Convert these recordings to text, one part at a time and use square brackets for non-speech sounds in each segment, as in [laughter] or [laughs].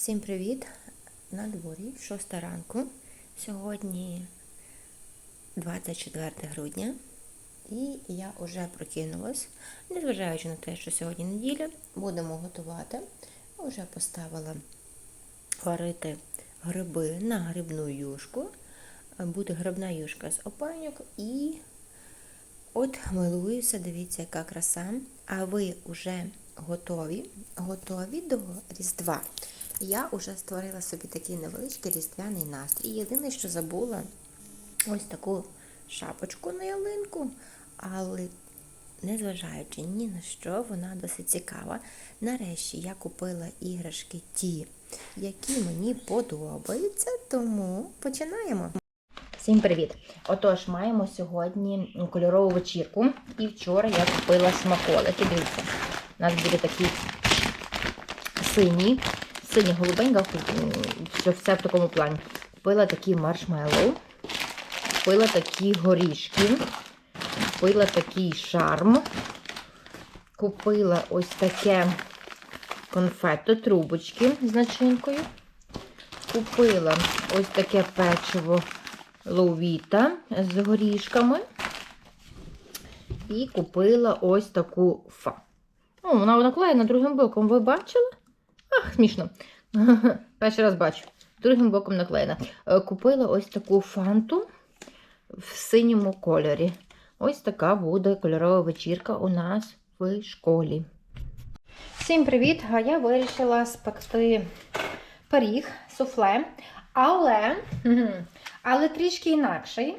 Всім привіт! На дворі 6 ранку. Сьогодні 24 грудня. І я вже прокинулась, незважаючи на те, що сьогодні неділя, будемо готувати. Вже поставила варити гриби на грибну юшку. Буде грибна юшка з опаньок і от милуюся, дивіться, яка краса. А ви вже готові? Готові до Різдва. Я вже створила собі такий невеличкий різдвяний настрій. Єдине, що забула ось таку шапочку на ялинку, але незважаючи ні на що, вона досить цікава. Нарешті я купила іграшки ті, які мені подобаються, тому починаємо. Всім привіт! Отож, маємо сьогодні кольорову вечірку. І вчора я купила смаколики. Дивіться, у нас буде такий синій, синій голубенька, що все в такому плані. Купила такі маршмеллоу, купила такі горішки, купила такий шарм, купила ось таке конфетто, трубочки з начинкою. Купила ось таке печиво ловіта з горішками. І купила ось таку фа. О, вона наклеєна другим боком. Ви бачили? Ах, смішно. [laughs] Перший раз бачу. Другим боком наклеєна. Е, Купила ось таку фанту в синьому кольорі. Ось така буде кольорова вечірка у нас в школі. Всім привіт! А я вирішила спекти пиріг, суфле, але, [laughs] але трішки інакший.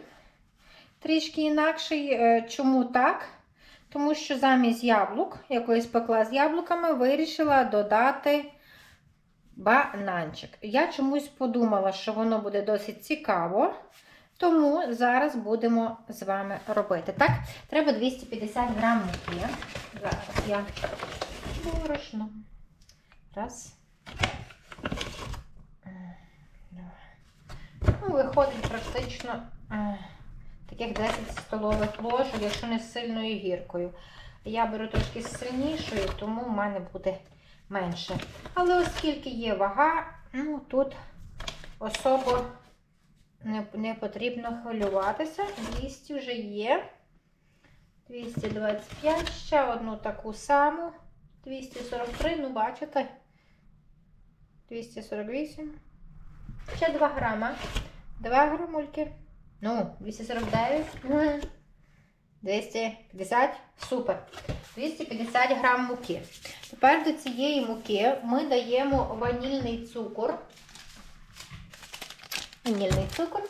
Трішки інакший. Е, Чому так? Тому що замість яблук, якої спекла з яблуками, вирішила додати бананчик. Я чомусь подумала, що воно буде досить цікаво. Тому зараз будемо з вами робити. Так, треба 250 грам муки. Зараз я борошно. Раз. Ну, виходить практично е, таких 10 столових ложок, якщо не з сильною гіркою. Я беру трошки сильнішою, тому в мене буде менше. Але оскільки є вага, ну тут особо не, не потрібно хвилюватися. 200 вже є. 225, ще одну таку саму. 243, ну бачите. 248. Ще 2 грама. 2 грамульки. Ну, 249. Мгм. 250. Супер. 250 грам муки. Тепер до цієї муки ми даємо ванільний цукор. Ванільний цукор.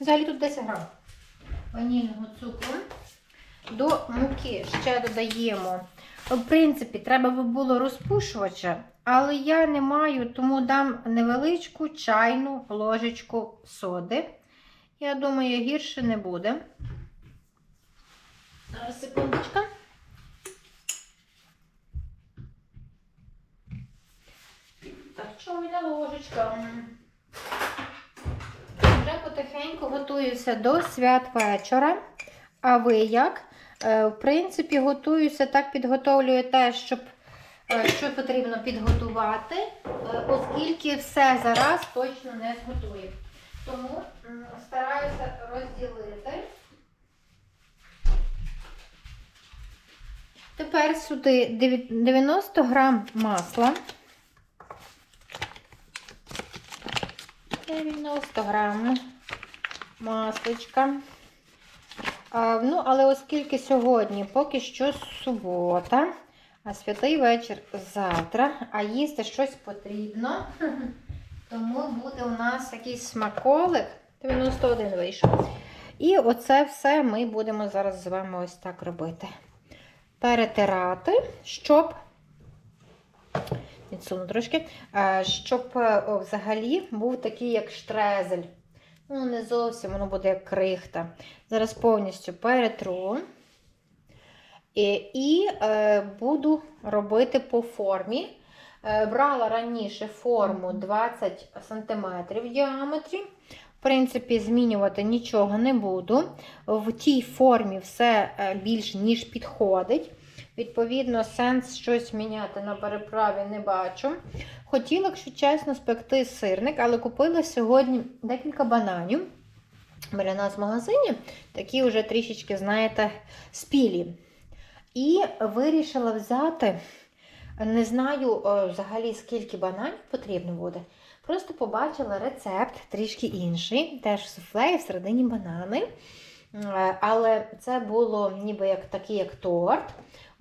Взагалі тут 10 грам ванільного цукру. До муки ще додаємо. В принципі, треба би було розпушувача, але я не маю, тому дам невеличку чайну ложечку соди. Я думаю, гірше не буде. Зараз секундочка. Так, чайна ложечка. Вже потихеньку готуюся до свят вечора. А ви як? Е, В принципі, готуюся, так підготовлюю те, щоб, е, що потрібно підготувати, е, оскільки все зараз точно не зготую. Тому стараюся розділити. Тепер сюди 90 грам масла. 90 грам масличка. Ну, але оскільки сьогодні поки що субота, а святий вечір завтра, а їсти щось потрібно, [laughs] тому буде у нас якийсь смаколик. 91 вийшов. І оце все ми будемо зараз з вами ось так робити. Перетирати, щоб відсуну трошки, е, щоб е, взагалі був такий, як штрезель. Ну, не зовсім воно буде як крихта. Зараз повністю перетру. І, і е, буду робити по формі. Е, брала раніше форму 20 см в діаметрі. В принципі, змінювати нічого не буду. В тій формі все е, більш ніж підходить. Відповідно, сенс щось міняти на переправі не бачу. Хотіла, якщо чесно, спекти сирник, але купила сьогодні декілька бананів. Біля нас в магазині, такі вже трішечки, знаєте, спілі. І вирішила взяти, не знаю е, взагалі, скільки бананів потрібно буде. Просто побачила рецепт трішки інший, теж суфле і всередині банани. Е, Але це було ніби як такий як торт,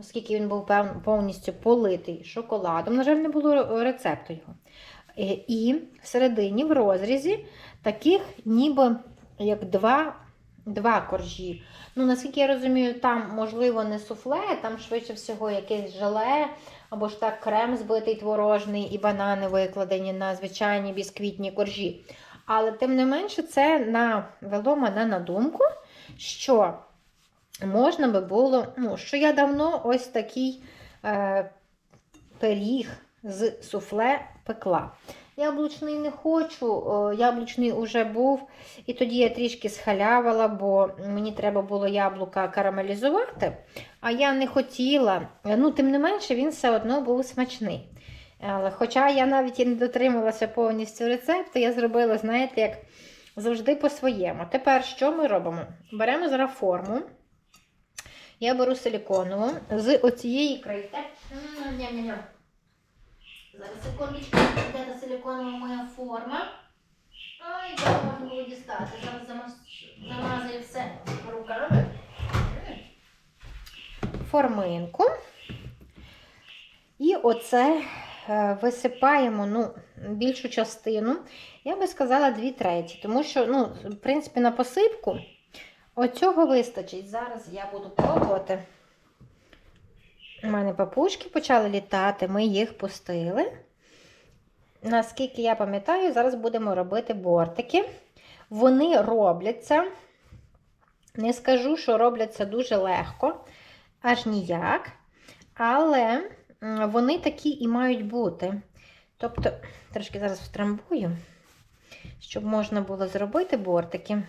оскільки він був повністю политий шоколадом. На жаль, не було рецепту його. Е, І всередині, в розрізі, таких ніби як два, два коржі. Ну, наскільки я розумію, там, можливо, не суфле, там швидше всього якесь желе, або ж так крем збитий творожний і банани викладені на звичайні бісквітні коржі. Але тим не менше, це навело мене на думку, що можна би було, ну, що я давно ось такий е, пиріг з суфле пекла. Яблучний не хочу, яблучний уже був. І тоді я трішки схалявала, бо мені треба було яблука карамелізувати, а я не хотіла. Ну, тим не менше, він все одно був смачний. Але хоча я навіть і не дотрималася повністю рецепту, я зробила, знаєте, як завжди по-своєму. Тепер що ми робимо? Беремо зараз форму. Я беру силіконову з оцієї крейти. Зараз секундочку, де силіконова моя форма. Ой, як можна було дістати. Зараз замаз- замазую все руками. Форминку. І оце е, висипаємо ну, більшу частину. Я би сказала дві треті, тому що, ну, в принципі, на посипку оцього вистачить. Зараз я буду пробувати. У мене папушки почали літати, ми їх пустили. Наскільки я пам'ятаю, зараз будемо робити бортики. Вони робляться, не скажу, що робляться дуже легко, аж ніяк. Але вони такі і мають бути. Тобто, трошки зараз втрамбую, щоб можна було зробити бортики.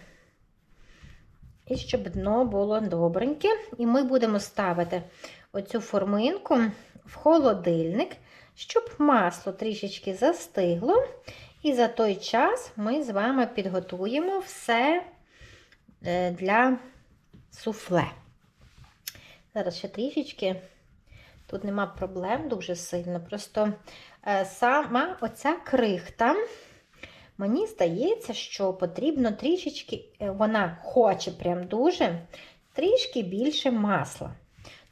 І щоб дно було добреньке. І ми будемо ставити оцю форминку в холодильник, щоб масло трішечки застигло. І за той час ми з вами підготуємо все е, для суфле. Зараз ще трішечки. Тут нема проблем дуже сильно. Просто е, сама оця крихта, мені здається, що потрібно трішечки, е, вона хоче прям дуже, трішки більше масла.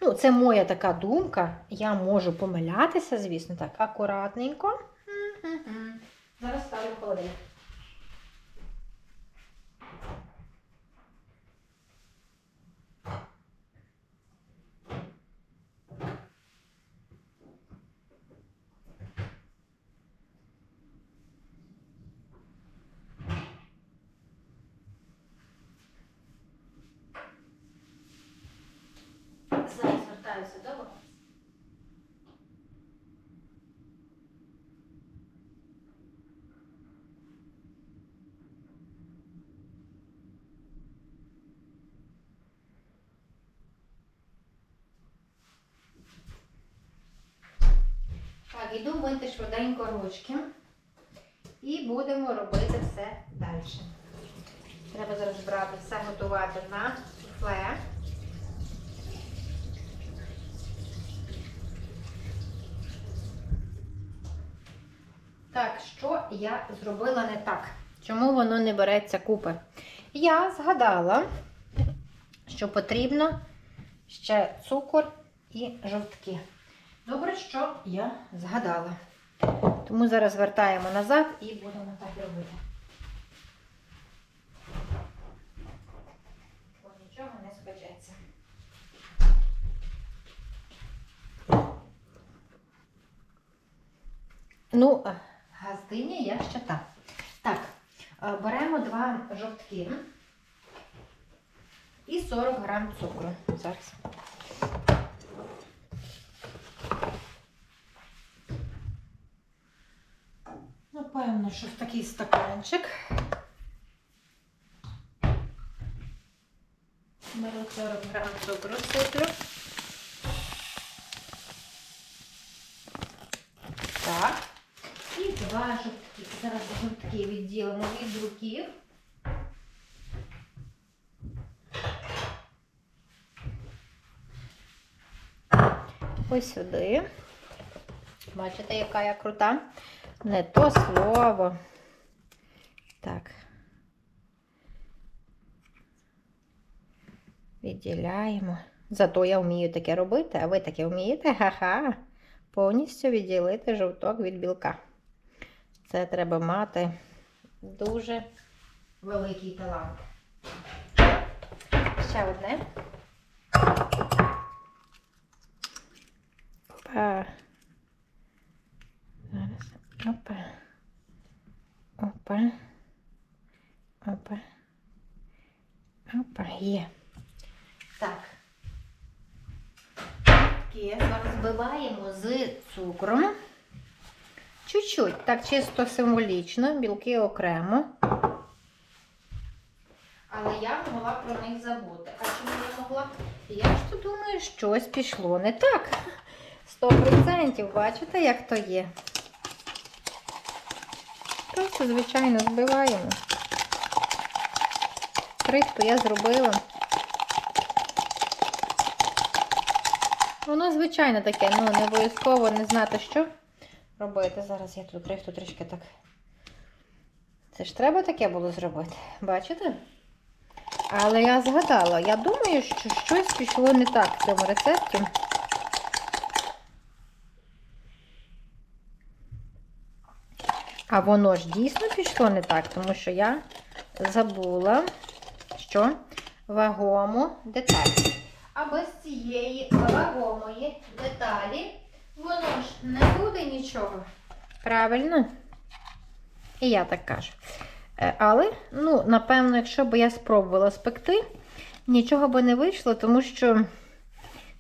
Ну, це моя така думка. Я можу помилятися, звісно, так, акуратненько. Зараз ставлю холодильник. Зараз звертаюся до вас. Так, іду мити швиденько ручки. І будемо робити все далі. Треба зараз брати все готувати на суфле. Так, що я зробила не так? Чому воно не береться купи? Я згадала, що потрібно ще цукор і жовтки. Добре, що я згадала. Тому зараз вертаємо назад і будемо так робити. Бо нічого не спечеться. Ну, е, газдиня я ще так. Так, е, беремо два жовтки і 40 грам цукру. Зараз. що в такий стаканчик. Беру 40 грам цукру сиплю. Так. І два жовтки. Зараз жовтки відділимо від руків. Ось сюди. Бачите, яка я крута. Не то слово. Так. Відділяємо. Зато я вмію таке робити, а ви таке вмієте? Ха-ха. Повністю відділити жовток від білка. Це треба мати дуже великий талант. Ще одне. Опа. Опа. Опа. Опа. Опа, є. Так. Таке. Зараз збиваємо з цукром. Чуть-чуть, так чисто символічно, білки окремо. Але я могла про них забути. А чому я могла? Я ж то думаю, щось пішло не так. 100%, бачите, як то є. Просто, звичайно, збиваємо. Крихту я зробила. Воно, звичайно, таке, ну, не обов'язково не знати, що робити. Зараз я тут крихту трішки так. Це ж треба таке було зробити. Бачите? Але я згадала, я думаю, що щось пішло не так в цьому рецепті. А воно ж дійсно пішло не так, тому що я забула, що вагому деталь. А без цієї вагомої деталі воно ж не буде нічого. Правильно? І я так кажу. Е, Але, ну, напевно, якщо б я спробувала спекти, нічого би не вийшло, тому що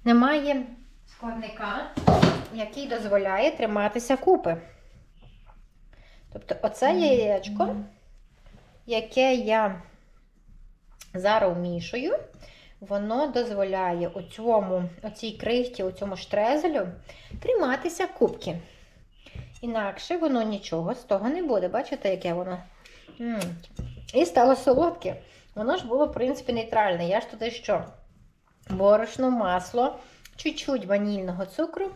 немає складника, який дозволяє триматися купи. Тобто, оце яєчко, яке я зараз вмішую, воно дозволяє у цьому, оцій крихті, у цьому штрезелю триматися кубки. Інакше воно нічого з того не буде. Бачите, яке воно? М. І стало солодке. Воно ж було, в принципі, нейтральне. Я ж туди що? Борошно, масло, чуть-чуть ванільного цукру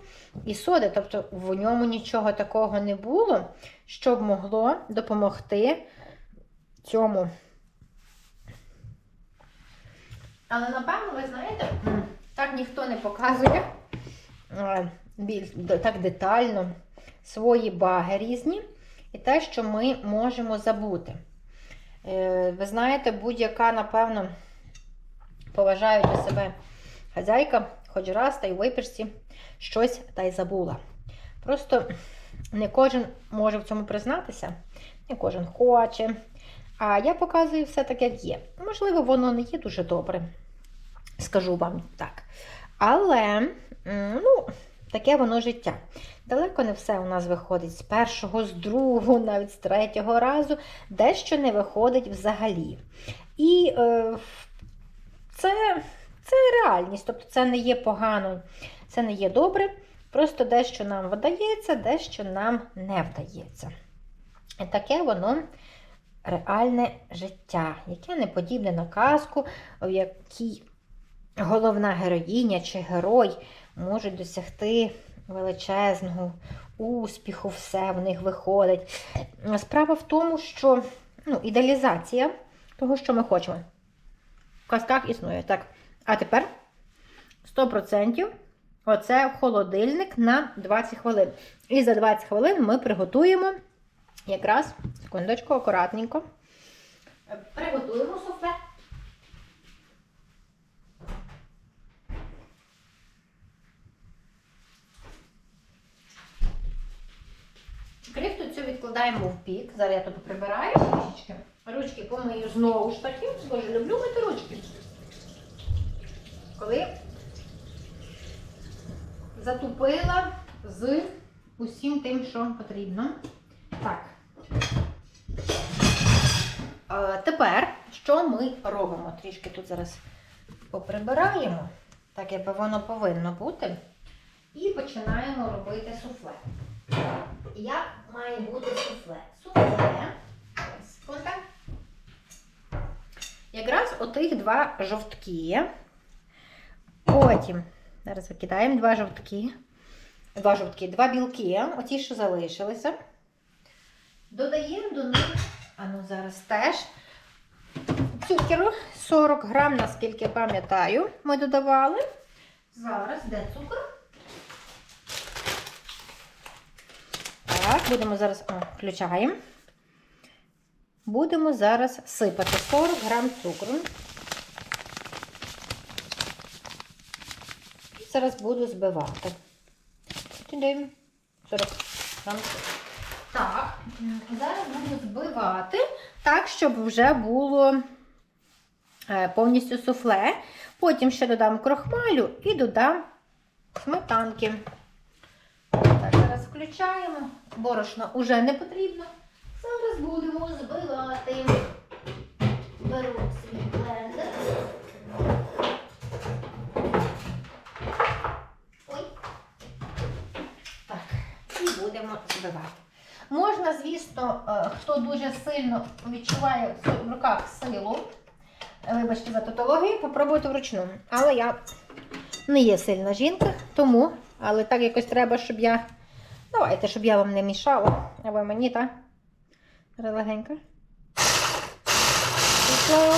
і соди. Тобто в ньому нічого такого не було, щоб могло допомогти цьому. Але, напевно, ви знаєте, так ніхто не показує більш так детально свої баги різні і те, що ми можемо забути. Е, Ви знаєте, будь-яка, напевно, поважаючи себе хазяйка, хоч раз та й в випічці щось та й забула. Просто не кожен може в цьому признатися, не кожен хоче. А я показую все так, як є. Можливо, воно не є дуже добре, скажу вам так. Але, ну, таке воно життя. Далеко не все у нас виходить з першого, з другого, навіть з третього разу, дещо не виходить взагалі. І е, це, це реальність, тобто це не є погано, це не є добре. Просто дещо нам вдається, дещо нам не вдається. І таке воно реальне життя, яке не подібне на казку, в якій головна героїня чи герой можуть досягти величезного успіху, все в них виходить. Справа в тому, що ну, ідеалізація того, що ми хочемо. В казках існує. Так. А тепер 100% оце холодильник на 20 хвилин. І за 20 хвилин ми приготуємо якраз, секундочку, акуратненько. Приготуємо суфле. Крихту цю відкладаємо в бік. Зараз я тут прибираю трішечки. Ручки помию знову ж таки. Дуже люблю мити ручки. Коли затупила з усім тим, що потрібно. Так. Тепер, що ми робимо? Трішки тут зараз поприбираємо, так якби воно повинно бути. І починаємо робити суфле. Як має бути суфле? Суфле. Секунда. Якраз отих два жовтки. Потім, зараз викидаємо два жовтки. Два жовтки, два білки, оті, що залишилися. Додаємо до них, а ну зараз теж цукеру 40 грам, наскільки пам'ятаю, ми додавали. Зараз де цукор? Так, будемо зараз, о, включаємо. Будемо зараз сипати 40 грам цукру. Зараз буду збивати. Туди 40 грам. Так, зараз буду збивати так, щоб вже було е, повністю суфле. Потім ще додам крохмалю і додам сметанки. Так, зараз включаємо. Борошна вже не потрібно. Зараз будемо збивати. Беру свій. І збивати. Можна, звісно, е, хто дуже сильно відчуває в руках силу, е, вибачте за тавтологію, попробуйте вручну. Але я не є сильна жінка, тому, але так якось треба, щоб я. Давайте, щоб я вам не мішала, а ви мені, так? Легенько. Пішло.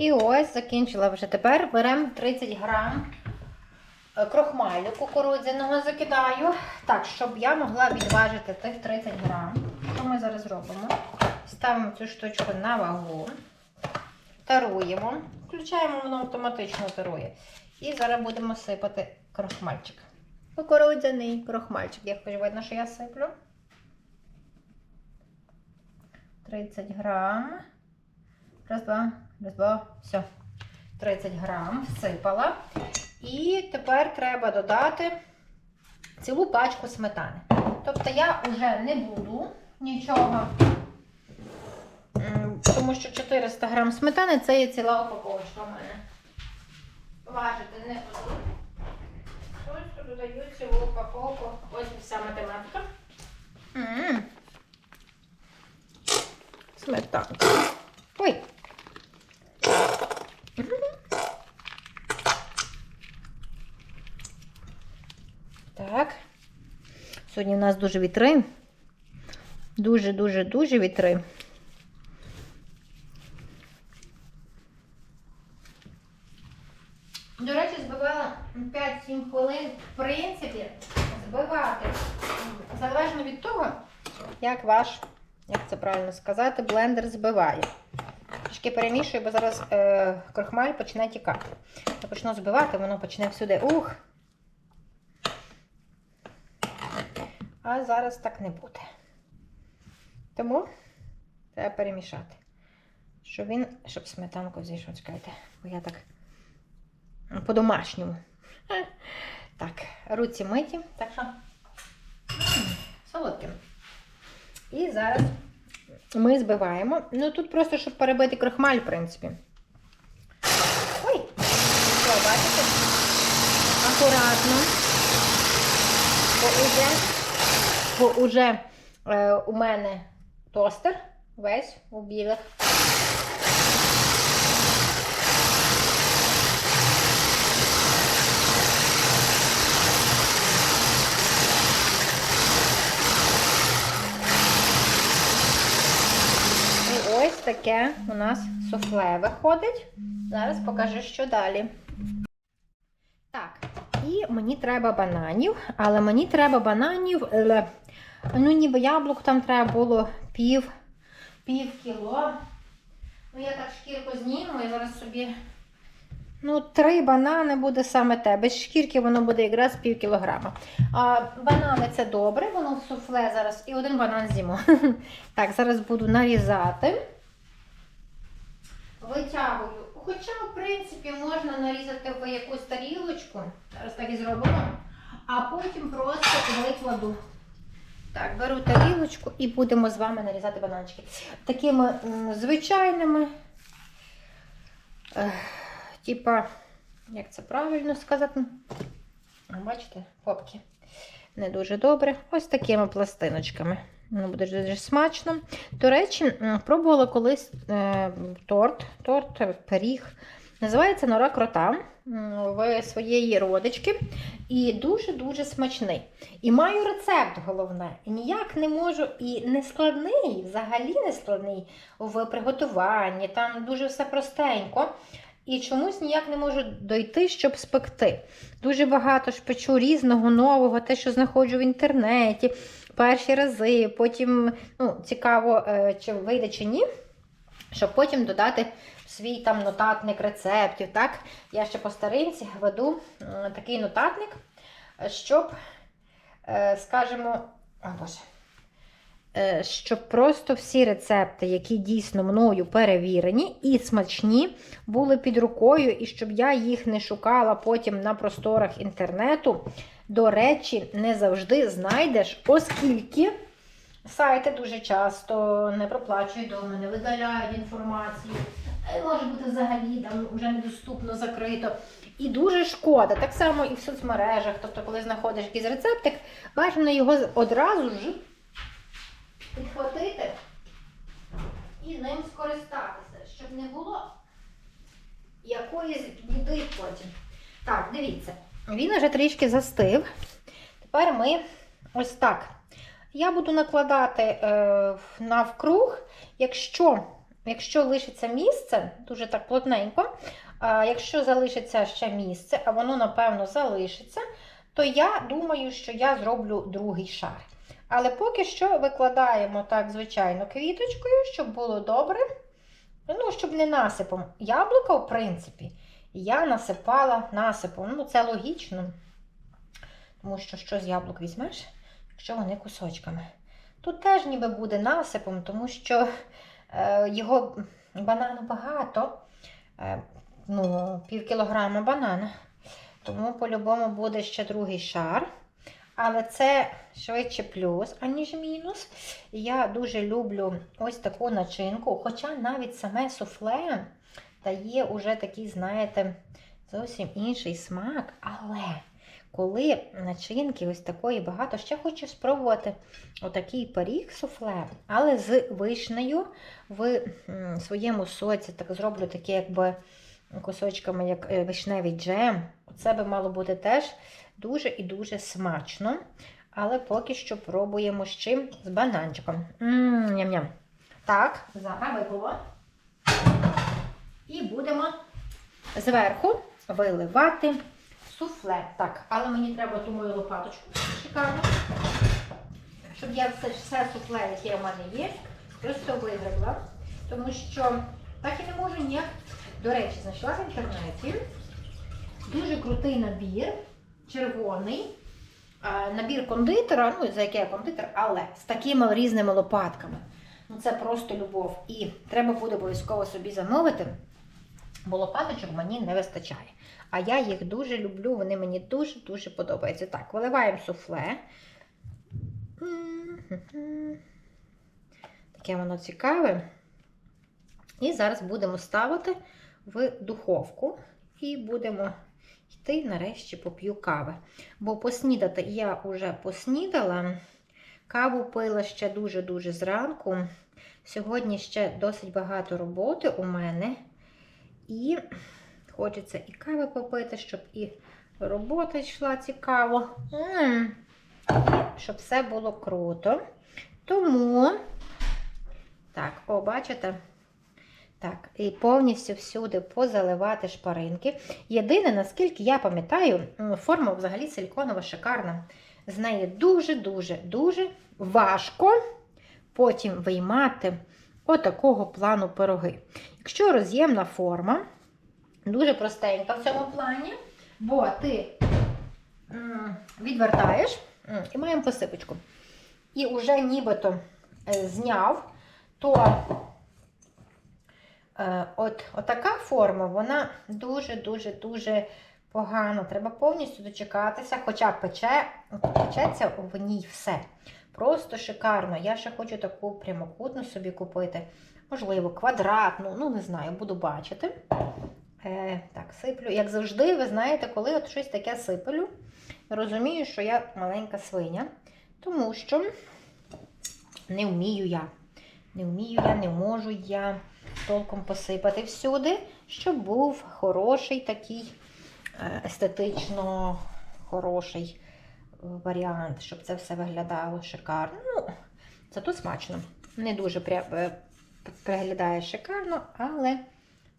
І ось закінчила вже тепер. Беремо 30 грам е, крохмалю кукурудзяного закидаю. Так, щоб я могла відважити тих 30 грам. Що ми зараз робимо? Ставимо цю штучку на вагу, таруємо, включаємо, воно автоматично тарує. І зараз будемо сипати крохмальчик. Кукурудзяний крохмальчик. Як хоч видно, що я сиплю. 30 грам. Раз, два, два, все. 30 грам всипала. І тепер треба додати цілу пачку сметани. Тобто я вже не буду нічого, тому що 400 грам сметани це є ціла упаковочка в мене. Важити не буду. Просто додаю цілу упаковку. Ось вся математика. М. Сметанка. Ой. Так. Сьогодні у нас дуже вітри. Дуже-дуже-дуже вітри. До речі, збивала 5-7 хвилин. В принципі, збивати. Залежно від того, як ваш, як це правильно сказати, блендер збиває. Трішки перемішую, бо зараз е, крохмаль почне тікати. Я почну збивати, воно почне всюди. Ух! А зараз так не буде. Тому треба перемішати. Щоб він, щоб сметанку зійшов, чекайте, бо я так по-домашньому. [laughs] Так, руці миті, так що солодким. І зараз ми збиваємо. Ну тут просто, щоб перебити крохмаль, в принципі. Ой! Що, бачите? Акуратно. Бо уже, бо уже е, у мене тостер весь у білих. І ось таке у нас суфле виходить. Зараз покажу, що далі. Так, і мені треба бананів, але мені треба бананів. Ну, ніби яблук там треба було пів, пів кіло. Ну, я так шкірку зніму, я зараз собі. Ну, три банани буде саме те. Без шкірки воно буде якраз пів кілограма. А банани це добре, воно суфле зараз. І один банан з'їмо. [laughs] Так, зараз буду нарізати. Витягую. Хоча, в принципі, можна нарізати в якусь тарілочку. Зараз так і зробимо. А потім просто викладу. Так, беру тарілочку і будемо з вами нарізати бананчики. Такими звичайними. Типа, як це правильно сказати? Бачите, попки. Не дуже добре. Ось такими пластиночками. Воно буде дуже смачно. До речі, пробувала колись е, торт, торт, е, пиріг. Називається нора крота в своєї родички. І дуже-дуже смачний. І маю рецепт головне. Ніяк не можу, і не складний, взагалі не складний в приготуванні. Там дуже все простенько. І чомусь ніяк не можу дойти, щоб спекти. Дуже багато ж печу різного нового, те, що знаходжу в інтернеті, перші рази, потім ну, цікаво, е, чи вийде чи ні, щоб потім додати свій там нотатник рецептів. Так? Я ще по старинці веду такий нотатник, щоб, е, скажімо, о Боже. е, Щоб просто всі рецепти, які дійсно мною перевірені і смачні, були під рукою, і щоб я їх не шукала потім на просторах інтернету. До речі, не завжди знайдеш, оскільки сайти дуже часто не проплачують до мене, видаляють інформацію. Е, Може бути взагалі там вже недоступно закрито. І дуже шкода. Так само і в соцмережах. Тобто, коли знаходиш якийсь рецептик, бажано його одразу ж підхватити і ним скористатися, щоб не було якоїсь біди потім. Так, дивіться, він вже трішки застив. Тепер ми ось так. Я буду накладати е, навкруг, якщо, якщо лишиться місце, дуже так плотненько, а якщо залишиться ще місце, а воно, напевно, залишиться, то я думаю, що я зроблю другий шар. Але поки що викладаємо так, звичайно, квіточкою, щоб було добре. Ну, щоб не насипом. Яблука, в принципі, я насипала насипом. Ну, це логічно. Тому що що з яблук візьмеш, якщо вони кусочками. Тут теж ніби буде насипом, тому що е, його банану багато. Е, ну, пів кілограма банана. Тому по-любому буде ще другий шар. Але це швидше плюс, аніж мінус. Я дуже люблю ось таку начинку, хоча навіть саме суфле дає уже такий, знаєте, зовсім інший смак. Але коли начинки ось такої багато, ще хочу спробувати отакий пиріг суфле, але з вишнею в своєму соці так зроблю таке, якби кусочками, як е, вишневий джем. Це би мало бути теж дуже і дуже смачно. Але поки що пробуємо з чим? З бананчиком. Ням-ням. Так, зараз випало. І будемо зверху виливати суфле. Так, але мені треба ту мою лопаточку шикарну, щоб я все, все суфле, яке в мене є, просто вигребла. Тому що так і не можу ніяк. До речі, знайшла в інтернеті дуже крутий набір, червоний. Набір кондитера, ну, за яке я кондитер, але з такими різними лопатками. Ну, це просто любов. І треба буде обов'язково собі замовити, бо лопаточок мені не вистачає. А я їх дуже люблю, вони мені дуже-дуже подобаються. Так, виливаємо суфле. Таке воно цікаве. І зараз будемо ставити в духовку і будемо йти нарешті поп'ю кави. Бо поснідати я вже поснідала. Каву пила ще дуже-дуже зранку. Сьогодні ще досить багато роботи у мене. І хочеться і кави попити, щоб і робота йшла цікаво. І щоб все було круто. Тому, так, о, бачите? Так, і повністю всюди позаливати шпаринки. Єдине, наскільки я пам'ятаю, форма взагалі силіконова шикарна. З неї дуже-дуже дуже важко потім виймати отакого плану пироги. Якщо роз'ємна форма, дуже простенька в цьому плані, бо ти відвертаєш і маємо посипочку. І вже нібито е, зняв, то е, от, отака форма, вона дуже-дуже-дуже погано. Треба повністю дочекатися, хоча пече, печеться в ній все. Просто шикарно. Я ще хочу таку прямокутну собі купити. Можливо, квадратну, ну не знаю, буду бачити. Е, так, сиплю. Як завжди, ви знаєте, коли от щось таке сиплю, розумію, що я маленька свиня, тому що не вмію я. Не вмію я, не можу я толком посипати всюди, щоб був хороший такий е, естетично хороший варіант, щоб це все виглядало шикарно. Ну, зато смачно. Не дуже е, приглядає шикарно, але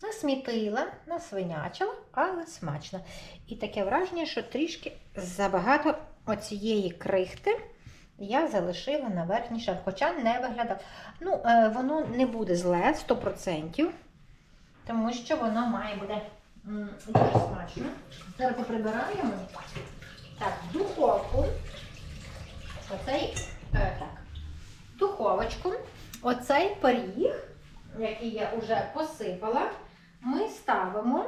насмітила, насвинячила, але смачно. І таке враження, що трішки забагато оцієї крихти я залишила на верхній шар, хоча не виглядав. Ну, е, воно не буде зле 100%, тому що воно має бути дуже смачно. Зараз поприбираємо. Так, в духовку. Оцей, е, так, в духовочку. Оцей пиріг, який я вже посипала, ми ставимо.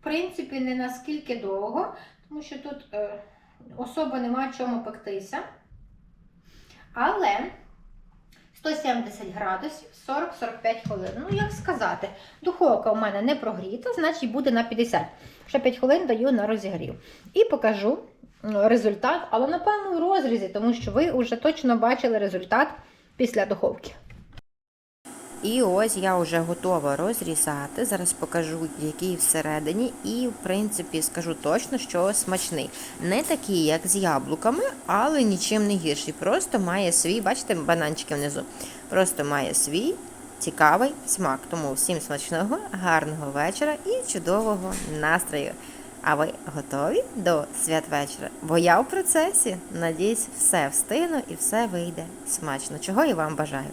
В принципі, не наскільки довго, тому що тут е, особо нема чому пектися. Але 170 градусів 40-45 хвилин. Ну, як сказати, духовка у мене не прогріта, значить буде на 50. Ще 5 хвилин даю на розігрів. І покажу результат, але напевно в розрізі, тому що ви вже точно бачили результат після духовки. І ось я вже готова розрізати. Зараз покажу, який всередині, і, в принципі, скажу точно, що смачний. Не такий, як з яблуками, але нічим не гірший. Просто має свій, бачите, бананчики внизу. Просто має свій цікавий смак. Тому всім смачного, гарного вечора і чудового настрою. А ви готові до святвечора? Бо я в процесі. Надіюсь, все встигну і все вийде смачно. Чого і вам бажаю.